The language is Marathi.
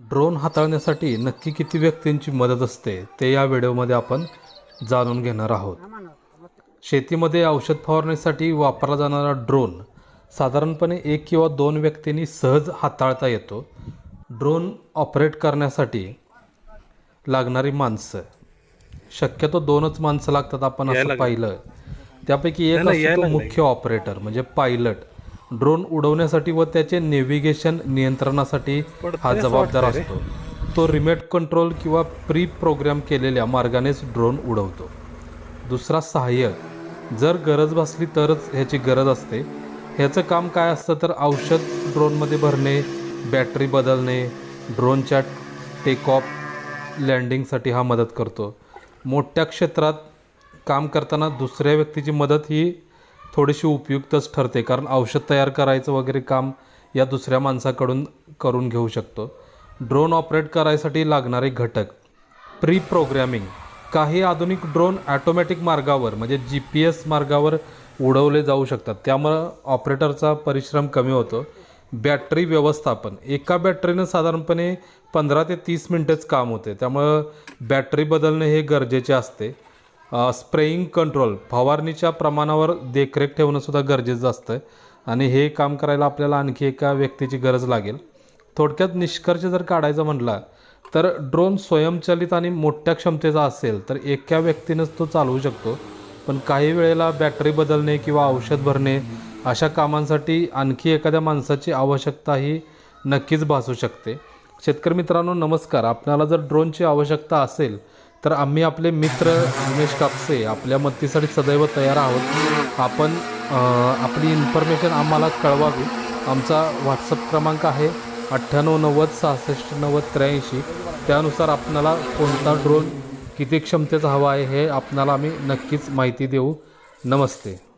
ड्रोन हाताळण्यासाठी नक्की किती व्यक्तींची मदत असते ते या व्हिडिओमध्ये आपण जाणून घेणार आहोत. शेतीमध्ये औषध फवारणीसाठी वापरला जाणारा ड्रोन साधारणपणे एक किंवा दोन व्यक्तींनी सहज हाताळता येतो. ड्रोन ऑपरेट करण्यासाठी लागणारी माणसं. शक्यतो दोनच माणसं लागतात आपण असं पाहिलं. त्यापैकी एक असतो मुख्य ऑपरेटर म्हणजे पायलट. ड्रोन उडवण्यासाठी व त्याचे नेव्हिगेशन नियंत्रणासाठी हा जबाबदार असतो. तो रिमोट कंट्रोल किंवा प्री प्रोग्राम केलेल्या मार्गानेच ड्रोन उडवतो. दुसरा सहाय्यक जर गरज भासली तरच ह्याची गरज असते. ह्याचं काम काय असतं तर औषध ड्रोनमध्ये भरणे बॅटरी बदलणे ड्रोनच्या टेक ऑफ लँडिंगसाठी हा मदत करतो. मोठ्या क्षेत्रात काम करताना दुसऱ्या व्यक्तीची मदत ही थोडीशी उपयुक्तच ठरते कारण औषध तयार करायचं वगैरे काम या दुसऱ्या माणसाकडून करून घेऊ शकतो. ड्रोन ऑपरेट करायसाठी लागणारे घटक. प्री प्रोग्रॅमिंग काही आधुनिक ड्रोन ॲटोमॅटिक मार्गावर म्हणजे जी पी एस मार्गावर उडवले जाऊ शकतात. त्यामुळं ऑपरेटरचा परिश्रम कमी होतो. बॅटरी व्यवस्थापन. एका बॅटरीनं साधारणपणे पंधरा ते तीस मिनटंच काम होते. त्यामुळं बॅटरी बदलणे हे गरजेचे असते. स्प्रेईंग कंट्रोल फवारणीच्या प्रमाणावर देखरेख ठेवणं सुद्धा गरजेचं असतं. आणि हे काम करायला आपल्याला आणखी एका व्यक्तीची गरज लागेल. थोडक्यात निष्कर्ष जर काढायचा म्हटला तर ड्रोन स्वयंचलित आणि मोठ्या क्षमतेचा असेल तर एका व्यक्तीनंच तो चालवू शकतो. पण काही वेळेला बॅटरी बदलणे किंवा औषध भरणे अशा कामांसाठी आणखी एखाद्या माणसाची आवश्यकता ही नक्कीच भासू शकते. शेतकरी मित्रांनो नमस्कार. आपल्याला जर ड्रोनची आवश्यकता असेल तर आम्ही आपले मित्र उमेश कापसे आपल्या मदतीसाठी सदैव तयार आहोत. आपण आपली इन्फॉर्मेशन आम्हाला कळवावी. आमचा व्हॉट्सअप क्रमांक आहे अठ्ठ्याण्णव नव्वद सहासष्ट नव्वद त्र्याऐंशी. त्यानुसार आपणाला कोणता ड्रोन किती क्षमतेचा हवा आहे हे आपणाला आम्ही नक्कीच माहिती देऊ. नमस्ते.